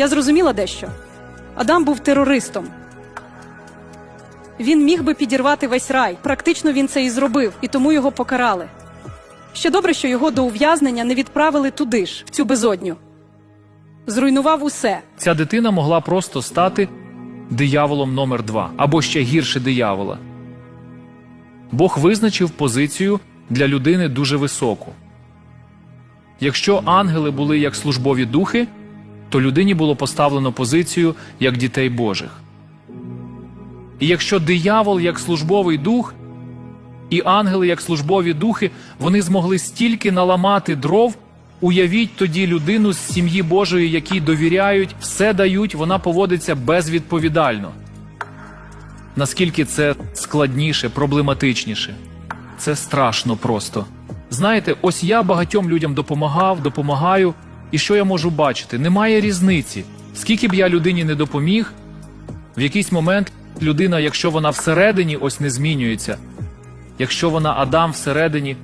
Я зрозуміла дещо. Адам був терористом. Він міг би підірвати весь рай. Практично він це і зробив, і тому його покарали. Ще добре, що його до ув'язнення не відправили туди ж, в цю безодню. Зруйнував усе. Ця дитина могла просто стати дияволом номер два або ще гірше диявола. Бог визначив позицію для людини дуже високу. Якщо ангели були як службові духи, то людині було поставлено позицію як дітей Божих. І якщо диявол як службовий дух, і ангели як службові духи, вони змогли стільки наламати дров. Уявіть тоді людину з сім'ї Божої, якій довіряють, все дають, вона поводиться безвідповідально. Наскільки це складніше, проблематичніше? Це страшно просто. Знаєте, ось я багатьом людям допомагав, допомагаю, і що я можу бачити? Немає різниці. Скільки б я людині не допоміг, в якийсь момент людина, якщо вона всередині ось не змінюється, якщо вона Адам всередині,